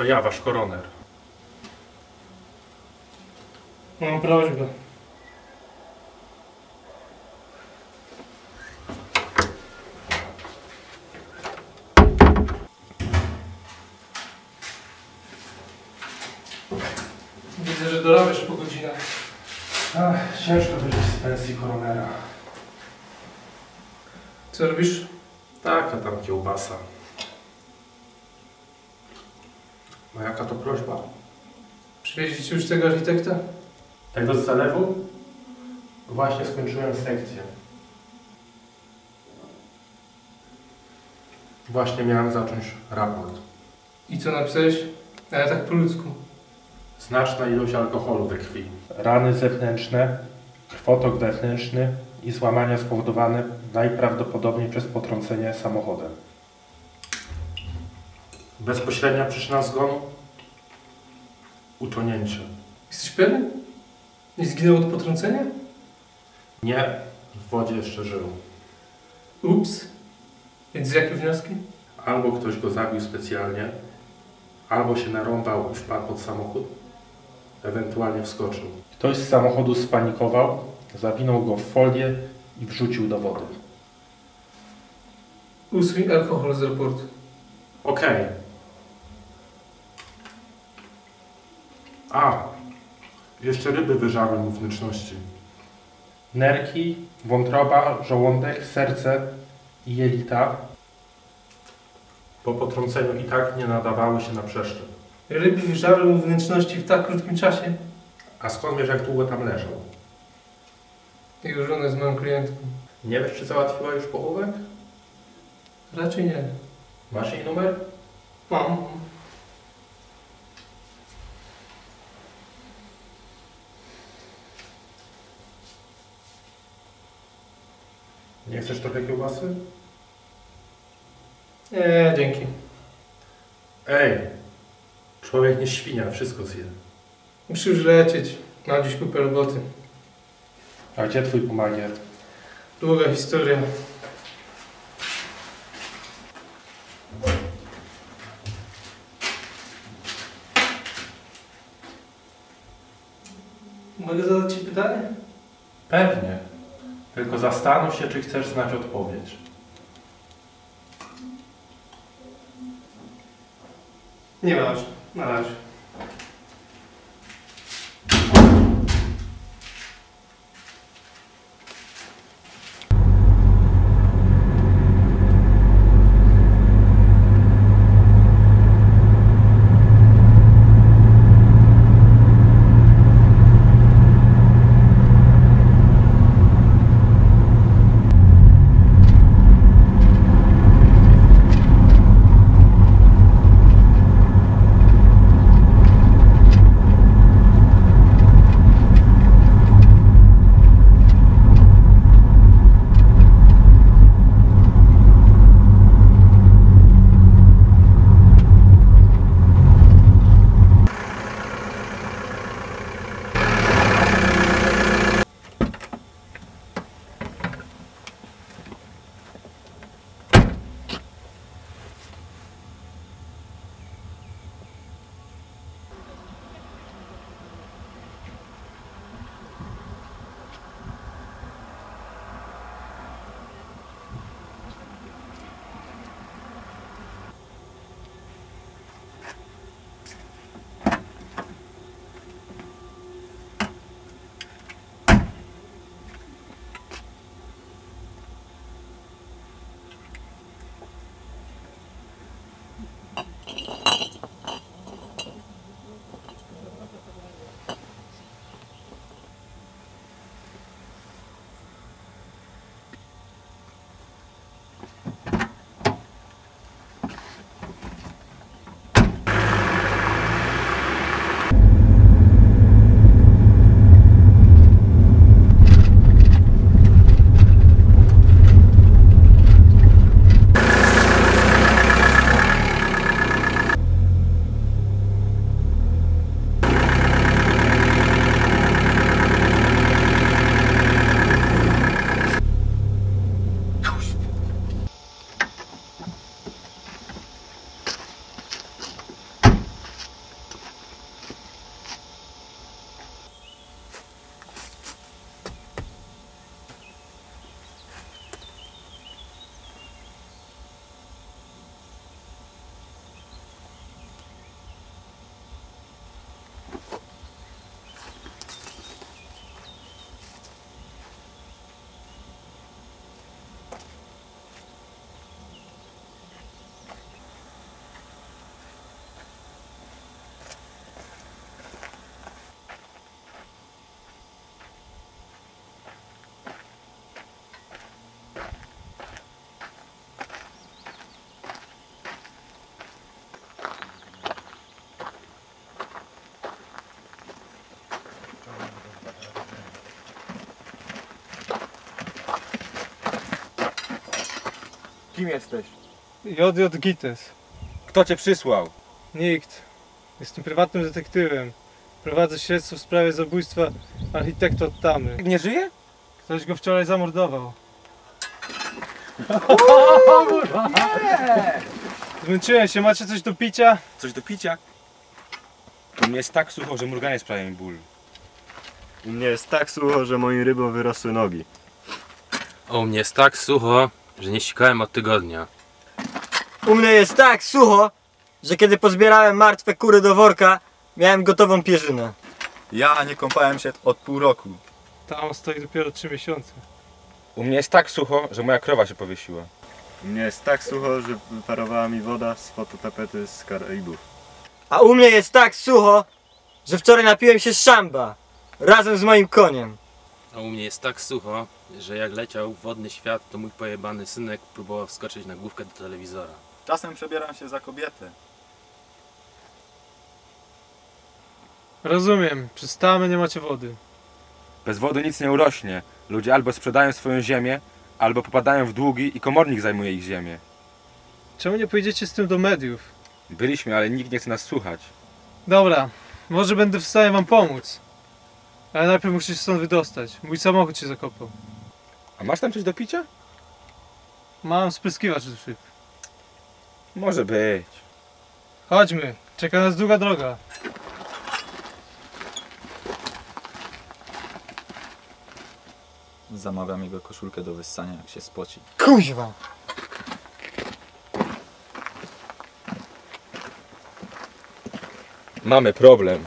To ja, wasz koroner. Mam prośbę. Widzę, że dorabiasz po godzinach. Ach, ciężko wyjść z pensji koronera. Co robisz? Taka tam kiełbasa. A jaka to prośba? Przywieźli ci już tego architekta? Tego z zalewu? Właśnie skończyłem sekcję. Właśnie miałem zacząć raport. I co napisałeś? Ale tak po ludzku. Znaczna ilość alkoholu we krwi. Rany zewnętrzne, krwotok wewnętrzny i złamania spowodowane najprawdopodobniej przez potrącenie samochodem. Bezpośrednia przyczyna zgonu? Utonięcie. Jesteś pewien? Nie zginął od potrącenia? Nie, w wodzie jeszcze żył. Ups. Więc jakie wnioski? Albo ktoś go zabił specjalnie, albo się narąbał i wpadł pod samochód, ewentualnie wskoczył. Ktoś z samochodu spanikował, zawinął go w folię i wrzucił do wody. Usuń alkohol z raportu. Okej. A, jeszcze ryby wyżarły mu wnętrzności. Nerki, wątroba, żołądek, serce i jelita po potrąceniu i tak nie nadawały się na przeszczep. Ryby wyżarły mu wnętrzności w tak krótkim czasie. A skąd wiesz, jak długo tam leżał? Jego jest moją klientką. Nie wiesz, czy załatwiła już pochówek? Raczej nie. Masz jej numer? Mam. Nie chcesz trochę kiełbasy? Nie, dzięki. Ej, człowiek nie świnia, wszystko zje. Już lecieć. Mam dziś kupę roboty. A gdzie twój pomagier? Długa historia. Mogę zadać Ci pytanie? Pewnie. Tylko zastanów się, czy chcesz znać odpowiedź. Nie ma Na razie. Kim jesteś? JJ Gites. Kto cię przysłał? Nikt. Jestem prywatnym detektywem. Prowadzę śledztwo w sprawie zabójstwa architekta Tamy. Nie żyje? Ktoś go wczoraj zamordował. Zmęczyłem się, macie coś do picia? Coś do picia? U mnie jest tak sucho, że mruganie sprawia mi ból. U mnie jest tak sucho, że moim rybom wyrosły nogi. O u mnie jest tak sucho, że nie sikałem od tygodnia. U mnie jest tak sucho, że kiedy pozbierałem martwe kury do worka, miałem gotową pierzynę. Ja nie kąpałem się od pół roku. Tam stoi dopiero 3 miesiące. U mnie jest tak sucho, że moja krowa się powiesiła. U mnie jest tak sucho, że wyparowała mi woda z fototapety z Karaibów. A u mnie jest tak sucho, że wczoraj napiłem się szamba razem z moim koniem. A u mnie jest tak sucho, że jak leciał w wodny świat, to mój pojebany synek próbował wskoczyć na główkę do telewizora. Czasem przebieram się za kobietę. Rozumiem, przez Tamę nie macie wody. Bez wody nic nie urośnie. Ludzie albo sprzedają swoją ziemię, albo popadają w długi i komornik zajmuje ich ziemię. Czemu nie pojedziecie z tym do mediów? Byliśmy, ale nikt nie chce nas słuchać. Dobra, może będę w stanie wam pomóc. Ale najpierw muszę się stąd wydostać. Mój samochód się zakopał. A masz tam coś do picia? Mam spryskiwacz do szyb. Może być. Chodźmy, czeka nas długa droga. Zamawiam jego koszulkę do wyssania, jak się spoci. Kuźwa! Mamy problem.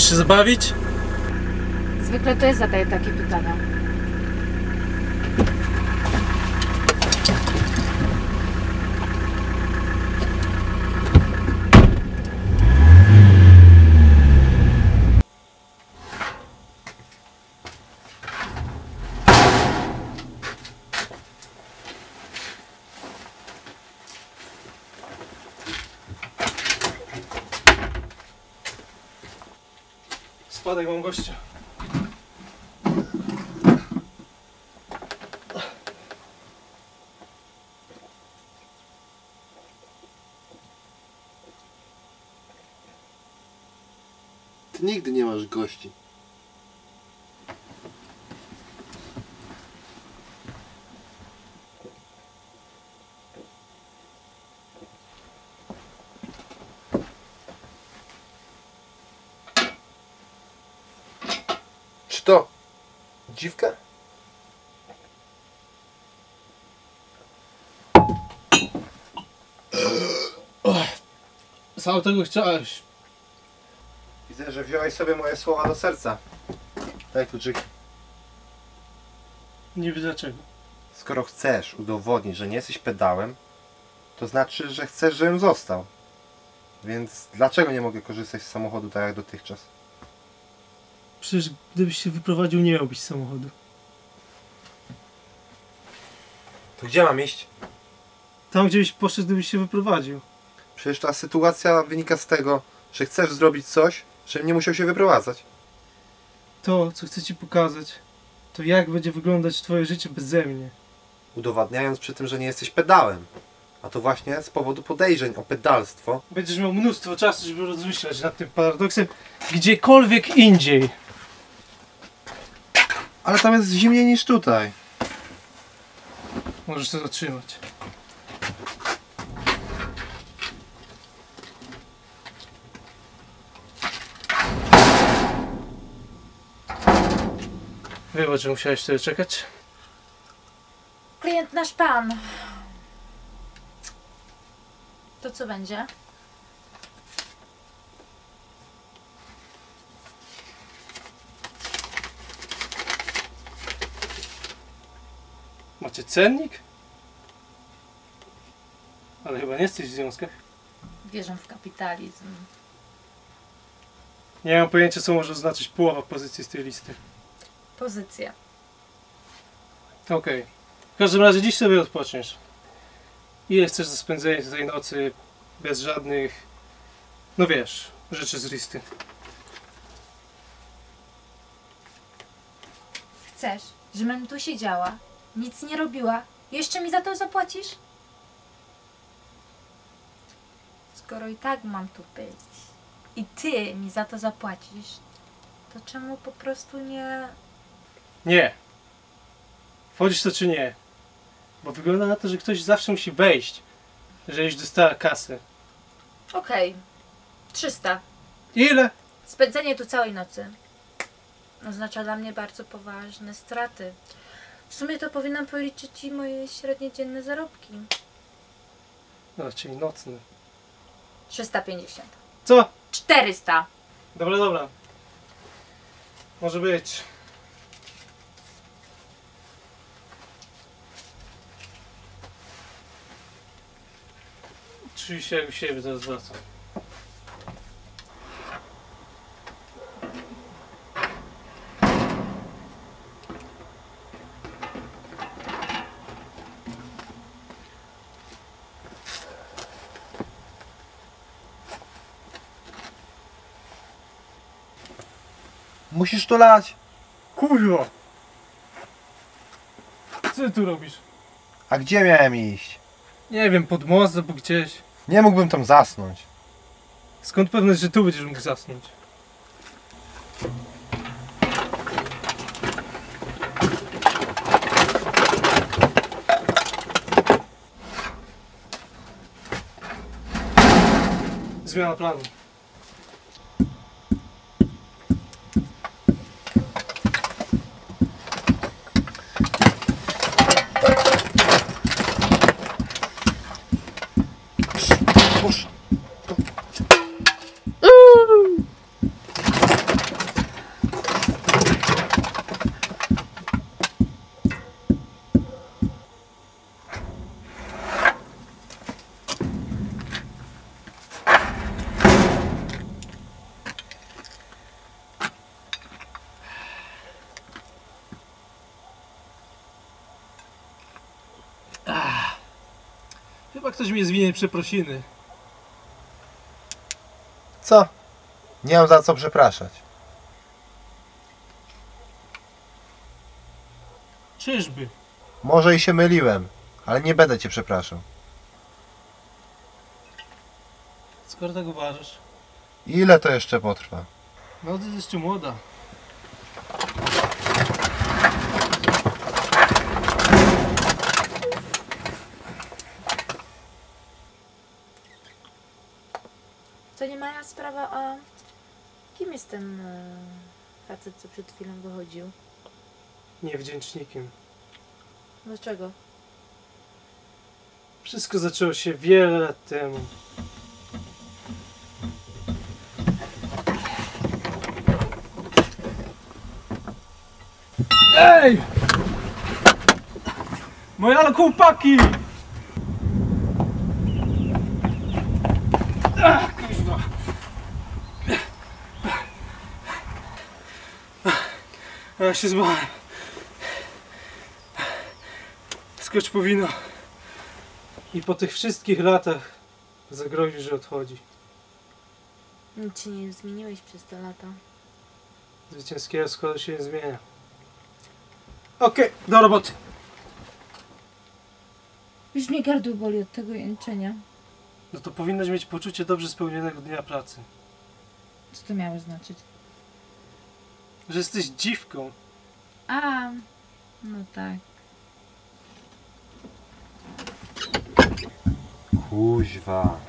Chcesz się zabawić? Zwykle to ja zadaję takie pytania. Spadaj, mam gościa. Ty nigdy nie masz gości. Czy to dziwka? Sam tego chciałeś. Widzę, że wziąłeś sobie moje słowa do serca. Daj kluczyki. Niby dlaczego. Skoro chcesz udowodnić, że nie jesteś pedałem, to znaczy, że chcesz, żebym został. Więc dlaczego nie mogę korzystać z samochodu tak jak dotychczas? Przecież gdybyś się wyprowadził, nie miałbyś samochodu. To gdzie mam iść? Tam, gdzie byś poszedł, gdybyś się wyprowadził. Przecież ta sytuacja wynika z tego, że chcesz zrobić coś, żebym nie musiał się wyprowadzać. To, co chcę ci pokazać, to jak będzie wyglądać twoje życie beze mnie. Udowadniając przy tym, że nie jesteś pedałem. A to właśnie z powodu podejrzeń o pedalstwo. Będziesz miał mnóstwo czasu, żeby rozmyślać nad tym paradoksem gdziekolwiek indziej. Ale tam jest zimniej niż tutaj. Możesz to zatrzymać. Wybacz, że musiałeś tyle czekać. Klient nasz pan. To co będzie? Macie cennik? Ale chyba nie jesteś w związkach. Wierzę w kapitalizm. Nie mam pojęcia, co może oznaczyć połowa pozycji z tej listy. Pozycja. Okej. W każdym razie dziś sobie odpoczniesz. Ile chcesz za spędzenie tej nocy bez żadnych, no wiesz, rzeczy z listy? Chcesz, żebym tu siedziała, nic nie robiła, jeszcze mi za to zapłacisz? Skoro i tak mam tu być i ty mi za to zapłacisz, to czemu po prostu nie... Nie. Wchodzisz to czy nie? Bo wygląda na to, że ktoś zawsze musi wejść, żebyś dostała kasę. Okej, 300. Ile? Spędzenie tu całej nocy oznacza dla mnie bardzo poważne straty. W sumie to powinnam policzyć ci moje średnie dzienne zarobki. No, czyli nocny. 350. Co? 400. Dobra, dobra. Może być. Czuję się zaraz wracam. Musisz to lać. Kurwa! Co ty tu robisz? A gdzie miałem iść? Nie wiem, pod most albo gdzieś. Nie mógłbym tam zasnąć. Skąd pewność, że tu będziesz mógł zasnąć? Zmiana planu. Chyba ktoś mnie zwinie przeprosiny. Co? Nie mam za co przepraszać. Czyżby? Może i się myliłem, ale nie będę cię przepraszał. Skoro tak uważasz. Ile to jeszcze potrwa? No ty jeszcze młoda. Moja sprawa, a kim jest ten e, facet, co przed chwilą wychodził? Niewdzięcznikiem. Dlaczego? Wszystko zaczęło się wiele lat temu. Ej! Moje chłopaki! Ja się zbałem. Skocz po wino. I po tych wszystkich latach zagroził, że odchodzi. Nic się nie zmieniłeś przez te lata. Zwycięskiego składu się nie zmienia. Okej, do roboty. Już mnie gardło boli od tego jęczenia. No to powinnaś mieć poczucie dobrze spełnionego dnia pracy. Co to miało znaczyć? Że jesteś dziwką. A, no tak. Kuźwa.